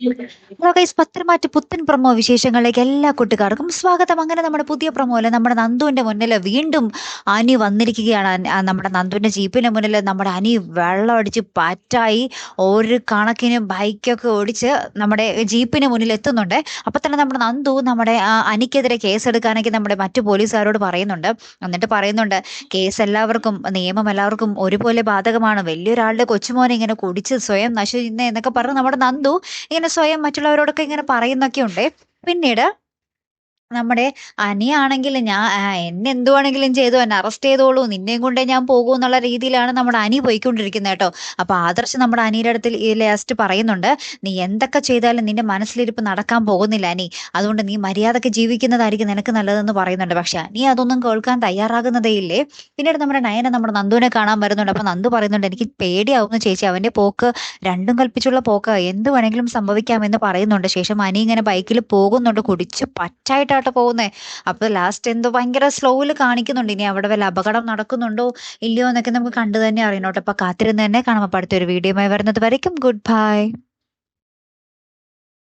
Guys Patharamattu പുത്തൻ promo വിശേഷങ്ങളിലേക്ക് എല്ലാ കൂട്ടുകാർക്കും സ്വാഗതം. അങ്ങനെ നമ്മുടെ പുതിയ പ്രൊമോയിൽ നമ്മുടെ നന്ദുവിന്റെ മുന്നിൽ വീണ്ടും അനി വന്നിരിക്കുകയാണ്. നമ്മുടെ നന്ദുവിന്റെ ജീപ്പിന്റെ മുന്നിൽ നമ്മുടെ അനി വെള്ളം അടിച്ച് പാറ്റായി ഒരു കണക്കിന് ബൈക്കൊക്കെ ഓടിച്ച് നമ്മുടെ ജീപ്പിന് മുന്നിൽ എത്തുന്നുണ്ട്. അപ്പൊ തന്നെ നമ്മുടെ നന്ദു നമ്മുടെ അനിക്കെതിരെ കേസെടുക്കാനൊക്കെ നമ്മുടെ മറ്റു പോലീസുകാരോട് പറയുന്നുണ്ട്. എന്നിട്ട് പറയുന്നുണ്ട് കേസ് എല്ലാവർക്കും നിയമം എല്ലാവർക്കും ഒരുപോലെ ബാധകമാണ്. വലിയൊരാളുടെ കൊച്ചുമോനെ ഇങ്ങനെ കുടിച്ച് സ്വയം നശിക്കുന്ന എന്നൊക്കെ പറഞ്ഞ് നമ്മുടെ നന്ദു ഇങ്ങനെ സ്വയം മറ്റുള്ളവരോടൊക്കെ ഇങ്ങനെ പറയുന്നൊക്കെ ഉണ്ട് പിന്നീട് നമ്മുടെ അനിയാണെങ്കിൽ ഞാൻ എന്നെ എന്തുവാണെങ്കിലും ചെയ്തു. എന്നെ അറസ്റ്റ് ചെയ്തോളൂ. നിന്നെയും കൊണ്ടേ ഞാൻ പോകൂ എന്നുള്ള രീതിയിലാണ് നമ്മുടെ അനി പോയിക്കൊണ്ടിരിക്കുന്നത് കേട്ടോ. അപ്പൊ ആദർശ് നമ്മുടെ അനിയുടെ അടുത്ത് ഈ ലാസ്റ്റ് പറയുന്നുണ്ട് നീ എന്തൊക്കെ ചെയ്താലും നിന്റെ മനസ്സിലിരിപ്പ് നടക്കാൻ പോകുന്നില്ല അനി. അതുകൊണ്ട് നീ മര്യാദയ്ക്ക് ജീവിക്കുന്നതായിരിക്കും നിനക്ക് നല്ലതെന്ന് പറയുന്നുണ്ട്. പക്ഷെ അനി അതൊന്നും കേൾക്കാൻ തയ്യാറാകുന്നതേ ഇല്ലേ? പിന്നീട് നമ്മുടെ നയന നമ്മുടെ നന്ദുവിനെ കാണാൻ വരുന്നുണ്ട്. അപ്പൊ നന്ദു പറയുന്നുണ്ട് എനിക്ക് പേടിയാവുന്നു ചേച്ചി. അവന്റെ പോക്ക് രണ്ടും കൽപ്പിച്ചുള്ള പോക്ക്. എന്ത് വേണമെങ്കിലും സംഭവിക്കാമെന്ന് പറയുന്നുണ്ട്. ശേഷം അനി ഇങ്ങനെ ബൈക്കിൽ പോകുന്നുണ്ട്. കുടിച്ച് പറ്റായിട്ടാട്ടോ പോകുന്നേ. അപ്പൊ ലാസ്റ്റ് എന്തോ ഭയങ്കര സ്ലോയിൽ കാണിക്കുന്നുണ്ട്. ഇനി അവിടെ വല്ല അപകടം നടക്കുന്നുണ്ടോ? ഇല്ലയോ എന്നൊക്കെ നമുക്ക് കണ്ടു തന്നെ അറിയണോട്ടോ അപ്പൊ കാത്തിരുന്ന് തന്നെ കാണാം. അപ്പൊ അടുത്തൊരു വീഡിയോയുമായി വരുന്നത് വരയ്ക്കും. Good bye